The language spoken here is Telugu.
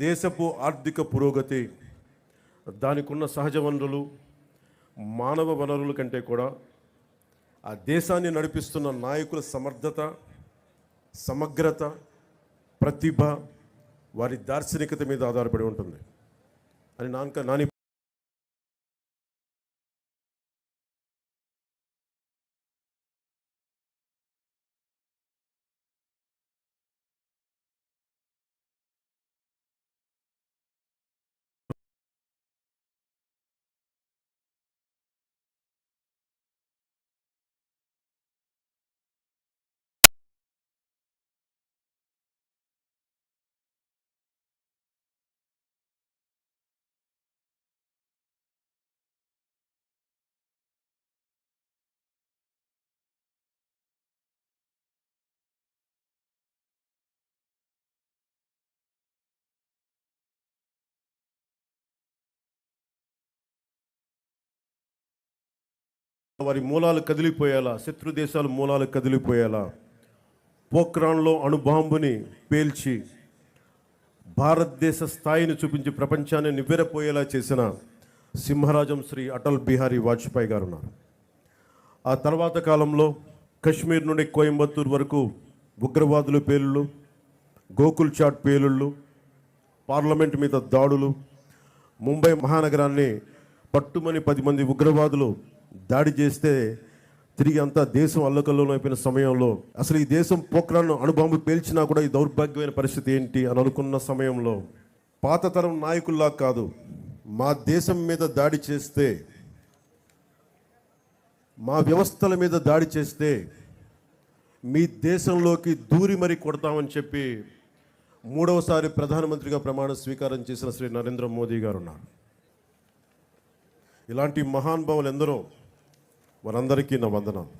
దేశపు ఆర్థిక పురోగతి దానికున్న సహజ వనరులు మానవ వనరుల కంటే కూడా ఆ దేశాన్ని నడిపిస్తున్న నాయకుల సమర్థత సమగ్రత ప్రతిభ వారి దార్శనికత మీద ఆధారపడి ఉంటుంది. అని నాన్న నాని వారి మూలాలు కదిలిపోయేలా శత్రు దేశాల మూలాలు కదిలిపోయేలా పోక్రాన్లో అణుబాంబుని పేల్చి భారతదేశ స్థాయిని చూపించి ప్రపంచాన్ని నివ్వెరపోయేలా చేసిన సింహరాజం శ్రీ అటల్ బిహారీ వాజ్పేయి గారు ఉన్నారు. ఆ తర్వాత కాలంలో కశ్మీర్ నుండి కోయంబత్తూర్ వరకు ఉగ్రవాదుల పేలుళ్ళు గోకుల్ చాట్ పేలుళ్ళు పార్లమెంట్ మీద దాడులు ముంబై మహానగరాన్ని పట్టుమని పది మంది ఉగ్రవాదులు దాడి చేస్తే తిరిగి అంతా దేశం అల్లకల్లోలం అయిపోయిన సమయంలో అసలు ఈ దేశం పోఖ్రాన్ అణుబాంబు పేల్చినా కూడా ఈ దౌర్భాగ్యమైన పరిస్థితి ఏంటి అని అనుకున్న సమయంలో పాతతరం నాయకుల్లా కాదు మా దేశం మీద దాడి చేస్తే మా వ్యవస్థల మీద దాడి చేస్తే మీ దేశంలోకి దూరి మరి కొడతామని చెప్పి మూడవసారి ప్రధానమంత్రిగా ప్రమాణ స్వీకారం చేసిన శ్రీ నరేంద్ర మోదీ గారు ఉన్నారు. ఇలాంటి మహానుభావులు ఎందరో వారందరికీ నా వందనాలు.